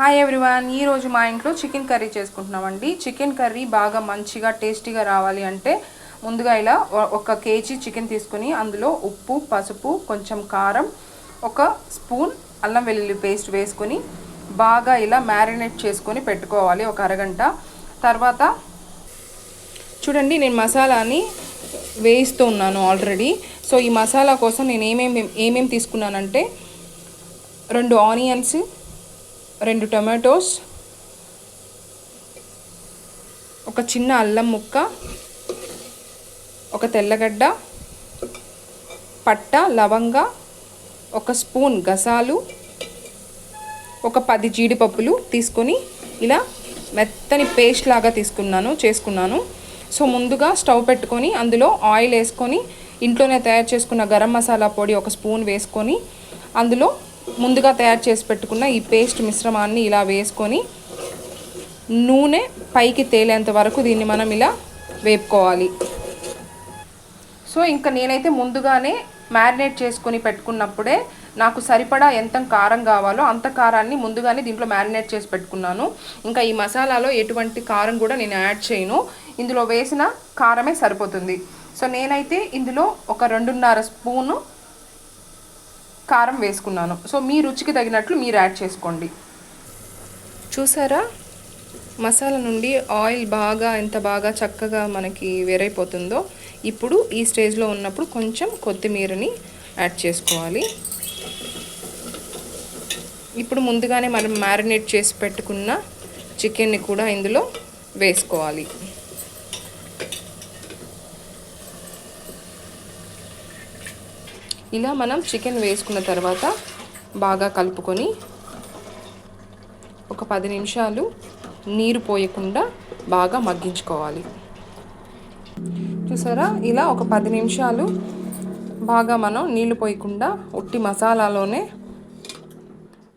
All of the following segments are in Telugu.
హాయ్ ఎవ్రీవన్ ఈరోజు మా ఇంట్లో చికెన్ కర్రీ చేసుకుంటున్నామండి. చికెన్ కర్రీ బాగా మంచిగా టేస్టీగా రావాలి అంటే ముందుగా ఇలా ఒక కేజీ చికెన్ తీసుకుని అందులో ఉప్పు పసుపు కొంచెం కారం ఒక స్పూన్ అల్లం వెల్లుల్లి పేస్ట్ వేసుకొని బాగా ఇలా మ్యారినేట్ చేసుకొని పెట్టుకోవాలి ఒక అరగంట. తర్వాత చూడండి నేను మసాలాని వేయిస్తూ ఉన్నాను ఆల్రెడీ. సో ఈ మసాలా కోసం నేను ఏమేమి ఏమేమి తీసుకున్నానంటే రెండు ఆనియన్స్ రెండు టొమాటోస్ ఒక చిన్న అల్లం ముక్క ఒక తెల్లగడ్డ పట్ట లవంగ ఒక స్పూన్ గసాలు ఒక పది జీడిపప్పులు తీసుకొని ఇలా మెత్తని పేస్ట్ లాగా తీసుకున్నాను చేసుకున్నాను. సో ముందుగా స్టవ్ పెట్టుకొని అందులో ఆయిల్ వేసుకొని ఇంట్లోనే తయారు చేసుకున్న గరం మసాలా పొడి ఒక స్పూన్ వేసుకొని అందులో ముందుగా తయారు చేసి పెట్టుకున్న ఈ పేస్ట్ మిశ్రమాన్ని ఇలా వేసుకొని నూనె పైకి తేలేంత వరకు దీన్ని మనం ఇలా వేపుకోవాలి. సో ఇంకా నేనైతే ముందుగానే మ్యారినేట్ చేసుకొని పెట్టుకున్నప్పుడే నాకు సరిపడా ఎంత కారం కావాలో అంత కారాన్ని ముందుగానే దీంట్లో మ్యారినేట్ చేసి పెట్టుకున్నాను. ఇంకా ఈ మసాలాలో ఎటువంటి కారం కూడా నేను యాడ్ చేయను. ఇందులో వేసిన కారమే సరిపోతుంది. సో నేనైతే ఇందులో ఒక రెండున్నర స్పూను కారం వేసుకున్నాను. సో మీ రుచికి తగినట్లు మీరు యాడ్ చేసుకోండి. చూసారా? మసాలా నుండి ఆయిల్ బాగా ఎంత బాగా చక్కగా మనకి వేరైపోతుందో ఇప్పుడు ఈ స్టేజ్లో ఉన్నప్పుడు కొంచెం కొత్తిమీరని యాడ్ చేసుకోవాలి. ఇప్పుడు ముందుగానే మనం మ్యారినేట్ చేసి పెట్టుకున్న చికెన్ని కూడా ఇందులో వేసుకోవాలి. ఇలా మనం చికెన్ వేసుకున్న తర్వాత బాగా కలుపుకొని ఒక పది నిమిషాలు నీరు పోయకుండా బాగా మగ్గించుకోవాలి. చూసారా? ఇలా ఒక పది నిమిషాలు బాగా మనం నీళ్ళు పోయకుండా ఉట్టి మసాలాలోనే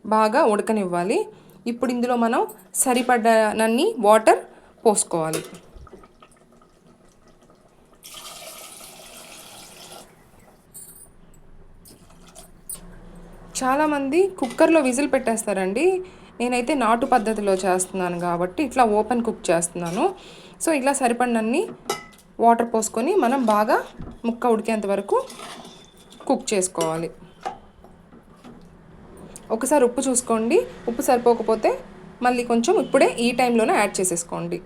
బాగా ఉడకనివ్వాలి. ఇప్పుడు ఇందులో మనం సరిపడనన్ని వాటర్ పోసుకోవాలి. చాలామంది కుక్కర్లో విజిల్ పెట్టేస్తారండి. నేనైతే నాటు పద్ధతిలో చేస్తున్నాను కాబట్టి ఇట్లా ఓపెన్ కుక్ చేస్తున్నాను. సో ఇలా సరిపడినన్ని వాటర్ పోసుకొని మనం బాగా ముక్క ఉడికేంత వరకు కుక్ చేసుకోవాలి. ఒకసారి ఉప్పు చూసుకోండి. ఉప్పు సరిపోకపోతే మళ్ళీ కొంచెం ఇప్పుడే ఈ టైంలోనే యాడ్ చేసేసుకోండి.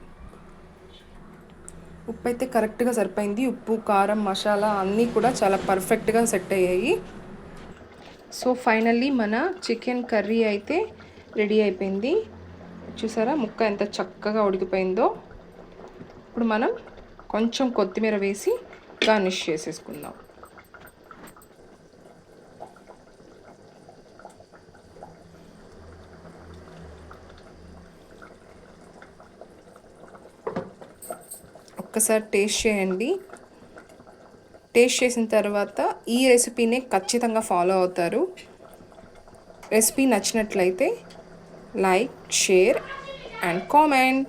ఉప్పు అయితే కరెక్ట్గా సరిపోయింది. ఉప్పు కారం మసాలా అన్నీ కూడా చాలా పర్ఫెక్ట్గా సెట్ అయ్యాయి. సో ఫైనల్లీ మన చికెన్ కర్రీ అయితే రెడీ అయిపోయింది. చూసారా? ముక్క ఎంత చక్కగా ఉడికిపోయిందో. ఇప్పుడు మనం కొంచెం కొత్తిమీర వేసి గార్నిష్ చేసేసుకుందాం. ఒక్కసారి టేస్ట్ చేయండి. టేస్ట్ చేసిన తర్వాత ఈ రెసిపీనే ఖచ్చితంగా ఫాలో అవుతారు. రెసిపీ నచ్చినట్లయితే లైక్ షేర్ అండ్ కామెంట్.